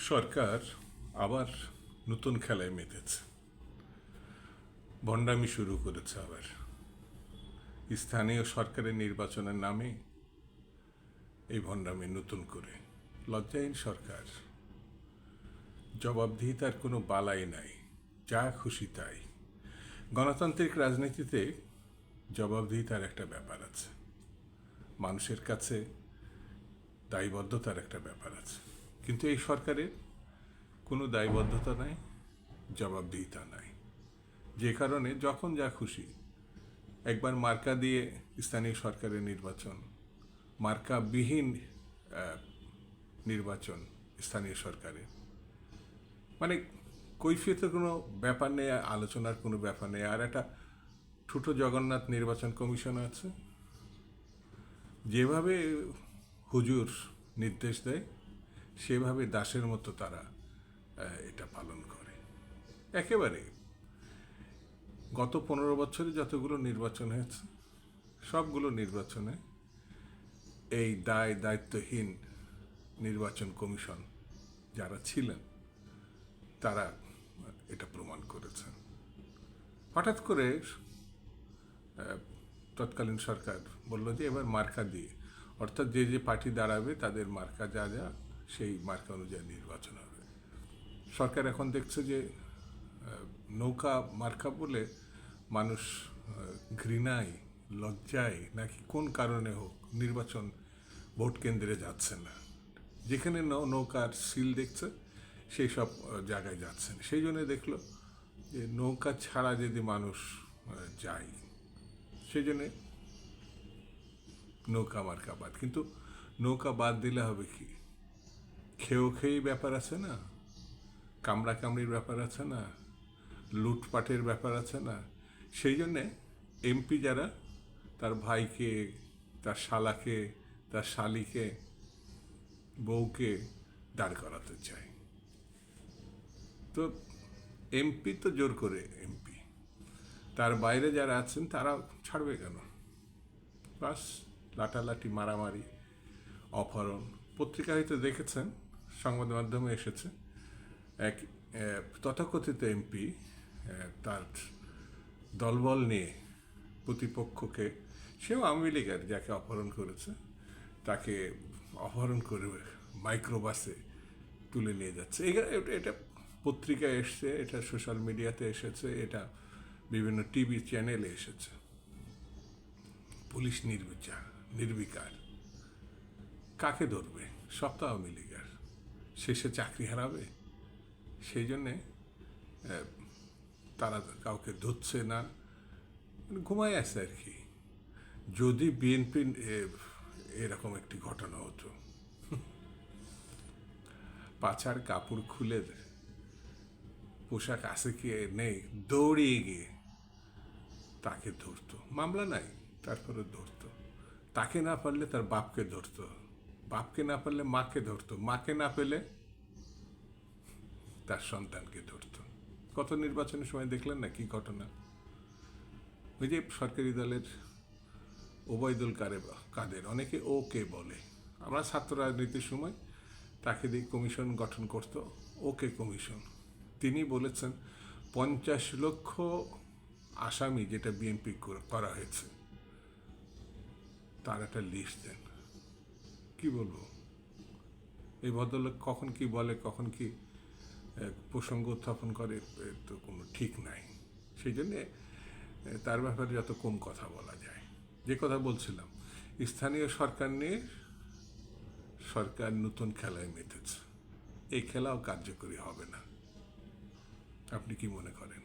সরকার আবার নতুন খেলায় মেতেছে। ভণ্ডামি শুরু করেছে আবার। স্থানীয় সরকারের নির্বাচনের নামে এই ভণ্ডামি নতুন করে। লজ্জাহীন সরকার। জবাবদিহিতার কোনো বালাই নাই। যা খুশি তাই। গণতান্ত্রিক রাজনীতিতে জবাবদিহিতার একটা ব্যাপার আছে। মানুষের কাছে দায়বদ্ধতার একটা ব্যাপার আছে। কিন্তু এই সরকারের কোনো দায়বদ্ধতা নাই, জবাবদিহিতা নাই। যে কারণে যখন যা খুশি একবার মার্কা দিয়ে স্থানীয় সরকারের নির্বাচন, মার্কাবিহীন নির্বাচন স্থানীয় সরকারের। মানে কৈফিয়তের কোনো ব্যাপার নেই, আলোচনার কোনো ব্যাপার নেই। আর একটা ছোটো জগন্নাথ নির্বাচন কমিশন আছে। যেভাবে হুজুর নির্দেশ দেয় সেভাবে দাসের মতো তারা এটা পালন করে। একেবারে। গত পনেরো বছরে যতগুলো নির্বাচন হয়েছে, সবগুলো নির্বাচনে এই দায় দায়িত্বহীন নির্বাচন কমিশন যারা ছিলেন, তারা এটা প্রমাণ করেছেন। হঠাৎ করে তৎকালীন সরকার বলল যে, এবার মার্কা দিয়ে। অর্থাৎ যে যে পার্টি দাঁড়াবে, তাদের মার্কা যা যা সেই মার্কা অনুযায়ী নির্বাচন হবে। সরকার এখন দেখছে যে নৌকা মার্কা বলে মানুষ ঘৃণায়, লজ্জায় নাকি কোন কারণে হোক নির্বাচন ভোট কেন্দ্রে যাচ্ছে না। যেখানে নৌকার সিল দেখছে, সেই সব জায়গায় যাচ্ছেন সেই জন্য দেখল যে, নৌকা ছাড়া যদি মানুষ যায়, সেই জন্যে নৌকা মার্কা বাদ। কিন্তু নৌকা বাদ দিলে হবে কি? খেয়েও খেয়েই ব্যাপার আছে না? কামড়া কামড়ির ব্যাপার আছে না? লুটপাটের ব্যাপার আছে না? সেই জন্যে এমপি যারা, তার ভাইকে, তার শালাকে, তার শালিকে, বউকে দাঁড় করাতে চায়। তো এমপি তো জোর করে এমপি তার বাইরে যারা আছেন তারা ছাড়বে কেন? বাস, লাটালাটি, মারামারি, অপহরণ। পত্রিকা হয়তো দেখেছেন সংবাদ মাধ্যমে এসেছে। এক তথাকথিত এমপি তার দলবল নিয়ে প্রতিপক্ষকে, সেও আওয়ামী লীগের যাকে অপহরণ করেছে, তাকে অপহরণ করে মাইক্রোবাসে তুলে নিয়ে যাচ্ছে। এটা- পত্রিকায় এসছে, এটা সোশ্যাল মিডিয়াতে এসেছে, এটা বিভিন্ন টিভি চ্যানেলে এসেছে। পুলিশ নির্বিচার, নির্বিকার। কাকে ধরবে? সব তো আওয়ামী লীগের। শেষে চাকরি হারাবে। সেই জন্যে তারা কাউকে ধরছে না। ঘুমায় আছে আর কি। যদি বিএনপি এরকম একটি ঘটনা হতো। পাছার কাপড় খুলে পোশাক আছে কি নেই, দৌড়িয়ে গিয়ে তাকে ধরতো। মামলা নাই, তারপরে ধরতো। তাকে না পারলে তার বাপকে ধরতো। বাপকে না পারলে মাকে ধরতো। মাকে না পেলে তার সন্তানকে ধরতো। কত নির্বাচনের সময় দেখলেন না কি ঘটনা? ওই যে সরকারি দলের ওবায়দুল কারে কাদের, অনেকে ওকে বলে। আমরা ছাত্র রাজনীতির সময় তাকে দিয়ে কমিশন গঠন করত, ওকে কমিশন। তিনি বলেছেন, পঞ্চাশ লক্ষ আসামি যেটা বিএনপি করা হয়েছে, তার একটা লিস্ট দেন। কি বলব? এই ভদ্রলোক কখন কি বলে, কখন কি প্রসঙ্গ উত্থাপন করে তো কোনো ঠিক নাই। সেই জন্যে তার ব্যাপারে যত কম কথা বলা যায়। যে কথা বলছিলাম, স্থানীয় সরকার নিয়ে সরকার নতুন খেলায় মেতেছে। এই খেলাও কার্যকরী হবে না। আপনি কি মনে করেন?